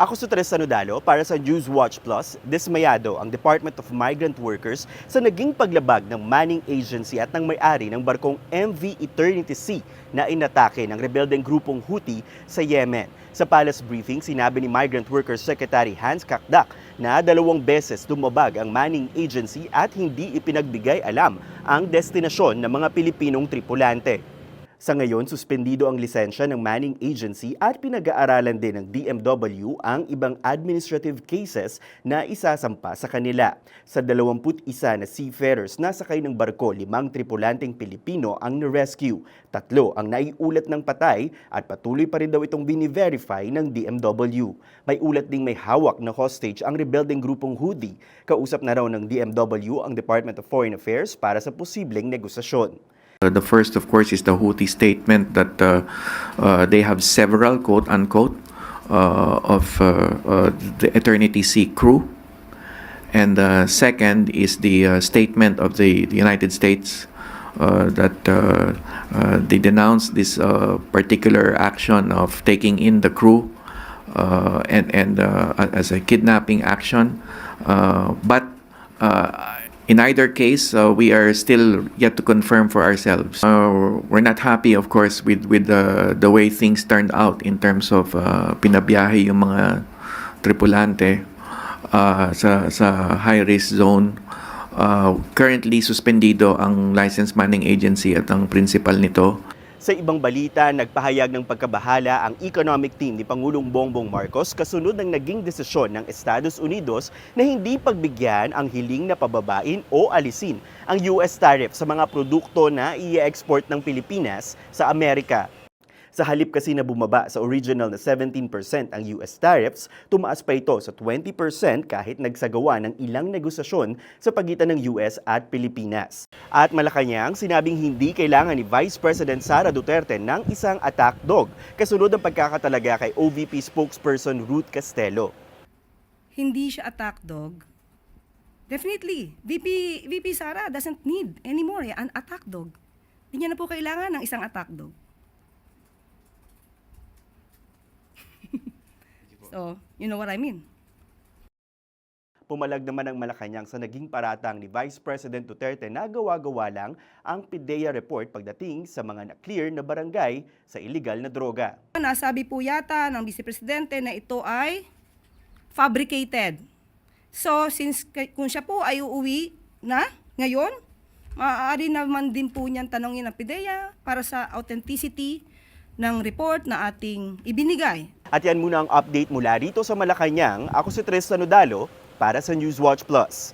Ako si Teresa Nodalo para sa Newswatch Plus. Dismayado ang Department of Migrant Workers sa naging paglabag ng Manning Agency at ng may-ari ng barkong MV Eternity Sea na inatake ng rebeldeng grupong Houthi sa Yemen. Sa palace briefing, sinabi ni Migrant Workers Secretary Hans Kakdak na dalawang beses dumabag ang Manning Agency at hindi ipinagbigay alam ang destinasyon ng mga Pilipinong tripulante. Sa ngayon, suspendido ang lisensya ng Manning Agency at pinag-aaralan din ng DMW ang ibang administrative cases na isasampa sa kanila. Sa 21 na seafarers na sakay ng barko, limang tripulanteng Pilipino ang na-rescue. Tatlo ang naiulat ng patay at patuloy pa rin daw itong bini-verify ng DMW. May ulat ding may hawak na hostage ang rebelding grupong Houthi. Kausap na raw ng DMW ang Department of Foreign Affairs para sa posibleng negosasyon. Uh, The first, of course, is the Houthi statement that uh, uh, they have several, quote unquote, uh, of uh, uh, the Eternity Sea crew. And the second is the uh, statement of the, the United States uh, that uh, uh, they denounced this uh, particular action of taking in the crew uh, and, and uh, as a kidnapping action. Uh, but uh, in either case, uh, we are still yet to confirm for ourselves. Uh, we're not happy, of course, with with the the way things turned out in terms of uh, pinabiyahe yung mga tripulante uh, sa sa high risk zone. Uh, currently suspendido ang license manning agency at ang principal nito. Sa ibang balita, nagpahayag ng pagkabahala ang economic team ni Pangulong Bongbong Marcos kasunod ng naging desisyon ng Estados Unidos na hindi pagbigyan ang hiling na pababain o alisin ang US tariff sa mga produkto na i-export ng Pilipinas sa Amerika. Sa halip kasi na bumaba sa original na 17% ang US tariffs, tumaas pa ito sa 20% kahit nagsagawa ng ilang negosasyon sa pagitan ng US at Pilipinas. At Malacanang, sinabing hindi kailangan ni Vice President Sara Duterte ng isang attack dog kasunod ng pagkakatalaga kay OVP spokesperson Ruth Castelo. hindi siya attack dog, definitely, VP, VP Sara doesn't need anymore an attack dog. Hindi niya na po kailangan ng isang attack dog. So, you know what I mean. Pumalag naman ang Malacanang sa naging paratang ni Vice President Duterte na gawa-gawa lang ang PIDEA report pagdating sa mga na-clear na barangay sa illegal na droga. Nasabi po yata ng Vice Presidente na ito ay fabricated. So, since kung siya po ay uuwi na ngayon, maaari naman din po niyan tanongin ang PIDEA para sa authenticity ng report na ating ibinigay. At yan muna ang update mula rito sa Malacanang. Ako si Tristan Nodalo para sa Newswatch Plus.